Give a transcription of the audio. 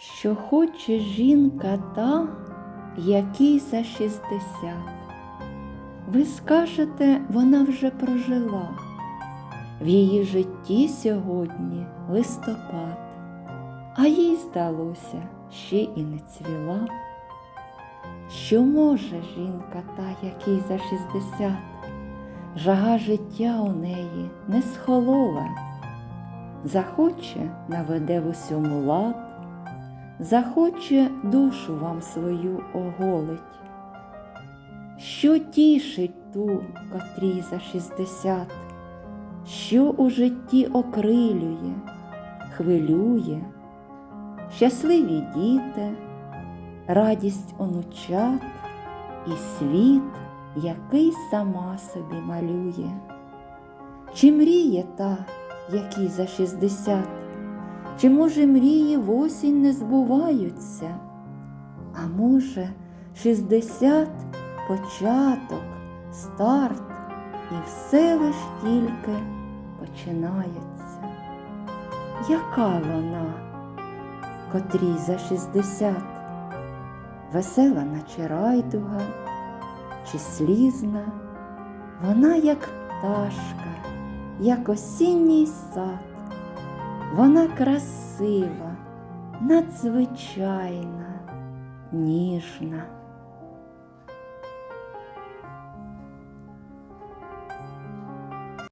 що хоче жінка та, якій за шістдесят. Ви скажете, вона вже прожила. В її житті сьогодні листопад, а їй здалося, ще і не цвіла. Що може жінка та, якій за шістдесят, жага життя у неї не схолола, захоче наведе в усьому лад, захоче душу вам свою оголить. Що тішить ту, котрій за шістдесят, що у житті окрилює, хвилює, щасливі діти, радість онучат і світ, який сама собі малює. Чи мріє та, якій за шістдесят, чи може мрії в осінь не збуваються? А може, шістдесят початок, старт, і все лиш тільки починається. Яка вона, котрій за шістдесят, весела, наче райдуга, чи слізна, вона як пташка, як осінній сад, вона красива, надзвичайна, ніжна.